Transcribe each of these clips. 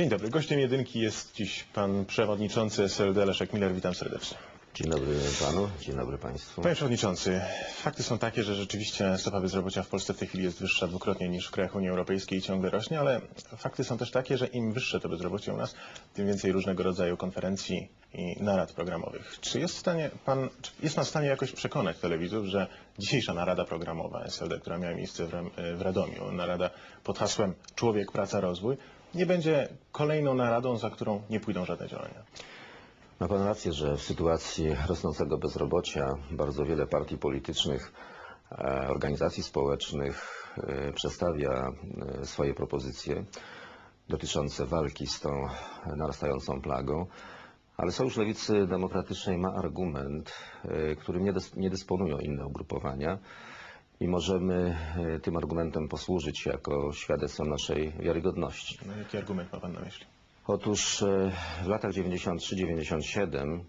Dzień dobry. Gościem jedynki jest dziś pan przewodniczący SLD Leszek Miller. Witam serdecznie. Dzień dobry panu, dzień dobry państwu. Panie przewodniczący, fakty są takie, że rzeczywiście stopa bezrobocia w Polsce w tej chwili jest wyższa dwukrotnie niż w krajach Unii Europejskiej i ciągle rośnie, ale fakty są też takie, że im wyższe to bezrobocie u nas, tym więcej różnego rodzaju konferencji i narad programowych. Czy jest w stanie pan, czy jest pan w stanie jakoś przekonać telewizów, że dzisiejsza narada programowa SLD, która miała miejsce w, w Radomiu, narada pod hasłem Człowiek, Praca, Rozwój, nie będzie kolejną naradą, za którą nie pójdą żadne działania? Ma pan rację, że w sytuacji rosnącego bezrobocia bardzo wiele partii politycznych, e, organizacji społecznych e, przedstawia e, swoje propozycje dotyczące walki z tą narastającą plagą. Ale Sojusz Lewicy Demokratycznej ma argument, którym nie dysponują inne ugrupowania i możemy e, tym argumentem posłużyć jako świadectwem naszej wiarygodności. No, jaki argument ma pan na myśli? Otóż e, w latach 93-97,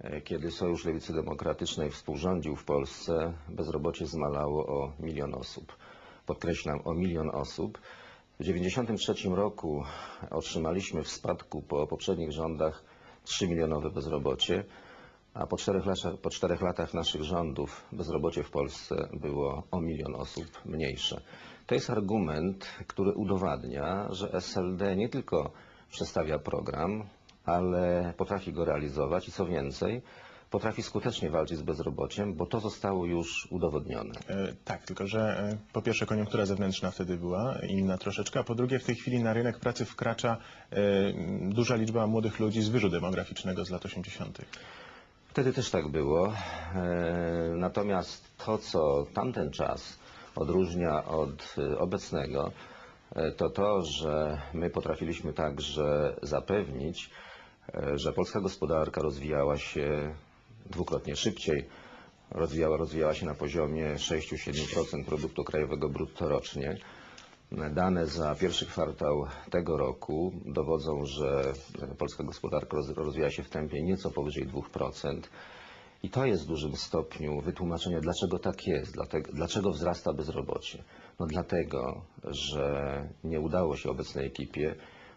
e, kiedy Sojusz Lewicy Demokratycznej współrządził w Polsce, bezrobocie zmalało o milion osób. Podkreślam, o milion osób. W 93 roku otrzymaliśmy w spadku po poprzednich rządach 3 milionowe bezrobocie, a po czterech, latach, po czterech latach naszych rządów bezrobocie w Polsce było o milion osób mniejsze. To jest argument, który udowadnia, że SLD nie tylko przedstawia program, ale potrafi go realizować i co więcej, potrafi skutecznie walczyć z bezrobociem, bo to zostało już udowodnione. E, tak, tylko że e, po pierwsze koniunktura zewnętrzna wtedy była inna troszeczkę, a po drugie w tej chwili na rynek pracy wkracza e, duża liczba młodych ludzi z wyżu demograficznego z lat 80. Wtedy też tak było. E, Natomiast to, co tamten czas odróżnia od e, obecnego, e, to to, że my potrafiliśmy także zapewnić, że polska gospodarka rozwijała się dwukrotnie szybciej. Rozwijała, rozwijała się na poziomie 6-7% produktu krajowego brutto rocznie. Dane za pierwszy kwartał tego roku dowodzą, że polska gospodarka roz- rozwija się w tempie nieco powyżej 2%. I to jest w dużym stopniu wytłumaczenie, dlaczego tak jest, dlaczego wzrasta bezrobocie. No dlatego, że nie udało się obecnej ekipie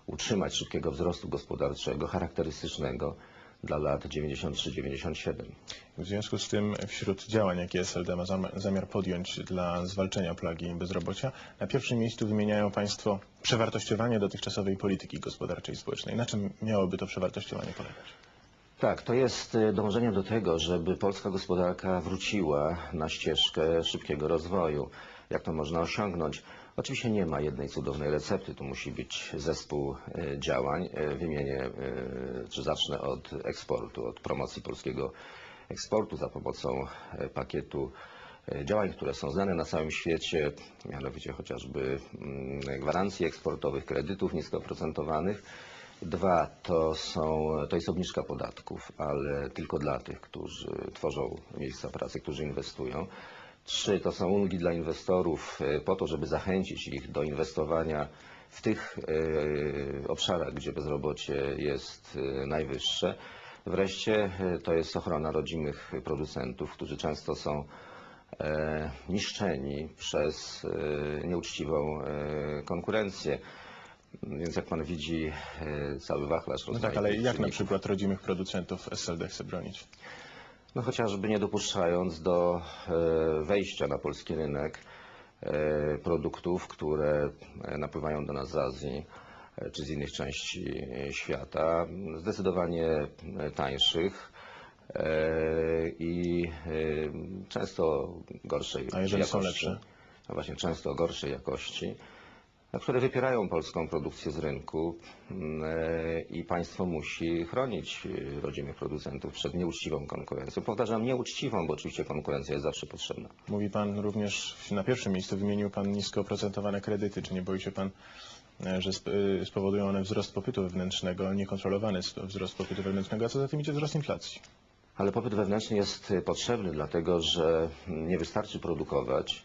utrzymać szybkiego wzrostu gospodarczego charakterystycznego dla lat 93-97. W związku z tym wśród działań, jakie SLD ma zam- zamiar podjąć dla zwalczenia plagi bezrobocia, na pierwszym miejscu wymieniają Państwo przewartościowanie dotychczasowej polityki gospodarczej i społecznej. Na czym miałoby to przewartościowanie polegać? Tak, to jest e, dążenie do tego, żeby polska gospodarka wróciła na ścieżkę szybkiego rozwoju. Jak to można osiągnąć? Oczywiście nie ma jednej cudownej recepty, tu musi być zespół e, działań. E, Wymienię, e, czy zacznę od eksportu, od promocji polskiego eksportu za pomocą pakietu działań, które są znane na całym świecie, mianowicie chociażby mm, gwarancji eksportowych, kredytów niskooprocentowanych. Dwa to, są, to jest obniżka podatków, ale tylko dla tych, którzy tworzą miejsca pracy, którzy inwestują. Trzy to są ulgi dla inwestorów e, po to, żeby zachęcić ich do inwestowania w tych e, obszarach, gdzie bezrobocie jest e, najwyższe. Wreszcie to jest ochrona rodzimych producentów, którzy często są niszczeni przez nieuczciwą konkurencję. Więc jak pan widzi, cały wachlarz No tak, ale jak na przykład rodzimych producentów SLD chce bronić? No chociażby nie dopuszczając do e, wejścia na polski rynek e, produktów, które e, napływają do nas z Azji czy z innych części świata, zdecydowanie tańszych i często gorszej A jeżeli są jakości. lepsze? A właśnie często gorszej jakości, a które wypierają polską produkcję z rynku mm, e, i państwo musi chronić e, rodzimych producentów przed nieuczciwą konkurencją. Powtarzam, nieuczciwą, bo oczywiście konkurencja jest zawsze potrzebna. Mówi Pan również, na pierwszym miejscu wymienił Pan nisko oprocentowane kredyty. Czy nie boi się Pan, e, że sp- spowodują one wzrost popytu wewnętrznego, niekontrolowany wzrost popytu wewnętrznego, a co za tym idzie wzrost inflacji? Ale popyt wewnętrzny jest potrzebny, dlatego że mm, nie wystarczy produkować,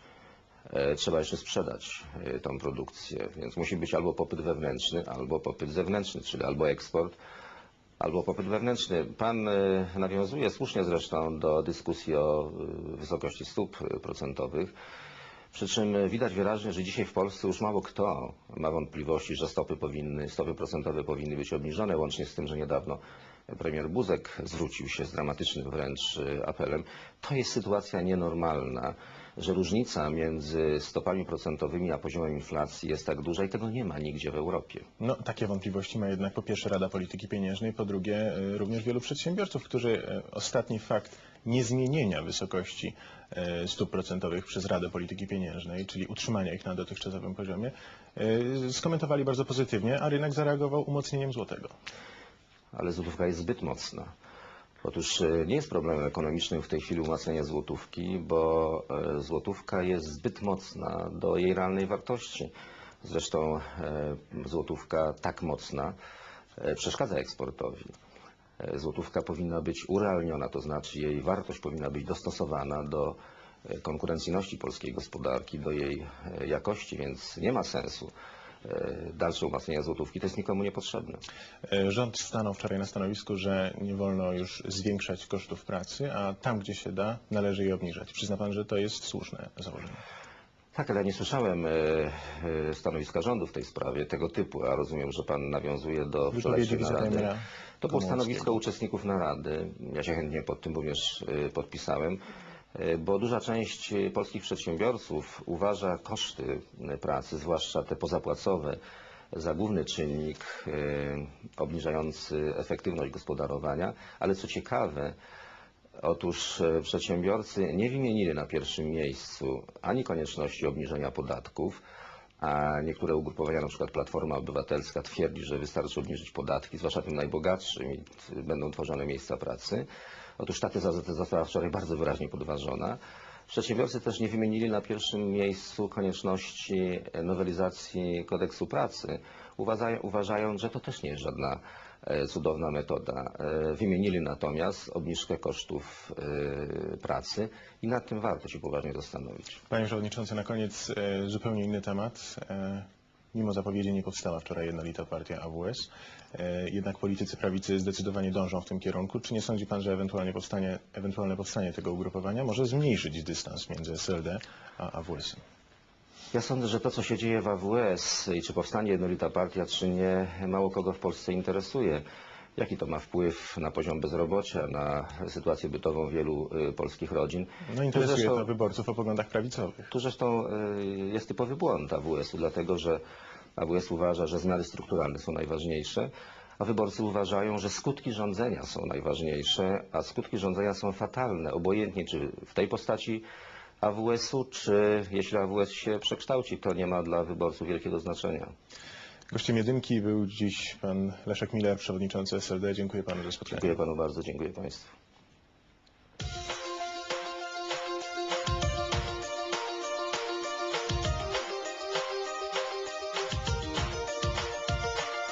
trzeba jeszcze sprzedać e, tą produkcję. Więc musi być albo popyt wewnętrzny, albo popyt zewnętrzny, czyli albo eksport, albo popyt wewnętrzny. Pan e, nawiązuje słusznie zresztą do dyskusji o e, wysokości stóp e, procentowych. Przy czym widać wyraźnie, że dzisiaj w Polsce już mało kto ma wątpliwości, że stopy powinny, stopy procentowe powinny być obniżone, łącznie z tym, że niedawno premier Buzek zwrócił się z dramatycznym wręcz y, apelem. To jest sytuacja nienormalna, że różnica między stopami procentowymi a poziomem inflacji jest tak duża i tego nie ma nigdzie w Europie. No, takie wątpliwości ma jednak po pierwsze Rada Polityki Pieniężnej, po drugie y, również wielu przedsiębiorców, którzy y, ostatni fakt niezmienienia wysokości stóp procentowych przez Radę Polityki Pieniężnej, czyli utrzymania ich na dotychczasowym poziomie, skomentowali bardzo pozytywnie, a rynek zareagował umocnieniem złotego. Ale złotówka jest zbyt mocna. Otóż e, nie jest problemem ekonomicznym w tej chwili umacnianie złotówki, bo e, złotówka jest zbyt mocna do jej realnej wartości. Zresztą e, złotówka tak mocna przeszkadza eksportowi. Złotówka powinna być urealniona, to znaczy jej wartość powinna być dostosowana do konkurencyjności polskiej gospodarki, do jej jakości, więc nie ma sensu dalsze umacniania złotówki. To jest nikomu niepotrzebne. Y, Rząd stanął wczoraj na stanowisku, że nie wolno już zwiększać kosztów pracy, a tam, gdzie się da, należy je obniżać. Przyzna pan, że to jest słuszne założenie. Tak, ale ja nie słyszałem e, e, stanowiska rządu w tej sprawie tego typu, a rozumiem, że pan nawiązuje do wczorajszej narady. To było stanowisko uczestników narady. Ja się chętnie pod tym również e, podpisałem, e, bo duża część e, polskich przedsiębiorców uważa koszty e, pracy, zwłaszcza te pozapłacowe, za główny czynnik e, obniżający efektywność gospodarowania, ale co ciekawe, Otóż e, przedsiębiorcy nie wymienili na pierwszym miejscu ani konieczności obniżenia podatków, a niektóre ugrupowania, na przykład Platforma Obywatelska twierdzi, że wystarczy obniżyć podatki, zwłaszcza tym najbogatszym i będą tworzone miejsca pracy. Otóż ta teza została wczoraj bardzo wyraźnie podważona. Przedsiębiorcy też nie wymienili na pierwszym miejscu konieczności nowelizacji kodeksu pracy, uważają, uważając, że to też nie jest żadna e, cudowna metoda. E, Wymienili natomiast obniżkę kosztów e, pracy i nad tym warto się poważnie zastanowić. Panie Przewodniczący, na koniec zupełnie inny temat. Mimo zapowiedzi nie powstała wczoraj jednolita partia AWS. E, jednak politycy prawicy zdecydowanie dążą w tym kierunku. Czy nie sądzi Pan, że ewentualnie powstanie, ewentualne powstanie tego ugrupowania może zmniejszyć dystans między SLD a AWS-em? Ja sądzę, że to, co się dzieje w AWS i czy powstanie jednolita partia, czy nie, mało kogo w Polsce interesuje. Jaki to ma wpływ na poziom bezrobocia, na sytuację bytową wielu y, polskich rodzin? No interesuje zresztą- to wyborców o poglądach prawicowych. Tu zresztą y, jest typowy błąd AWS-u, dlatego że AWS uważa, że zmiany strukturalne są najważniejsze, a wyborcy uważają, że skutki rządzenia są najważniejsze, a skutki rządzenia są fatalne, obojętnie czy w tej postaci AWS-u, czy jeśli AWS się przekształci, to nie ma dla wyborców wielkiego znaczenia. Gościem jedynki był dziś pan Leszek Miller, przewodniczący SLD. Dziękuję panu za spotkanie. Dziękuję panu bardzo, dziękuję państwu.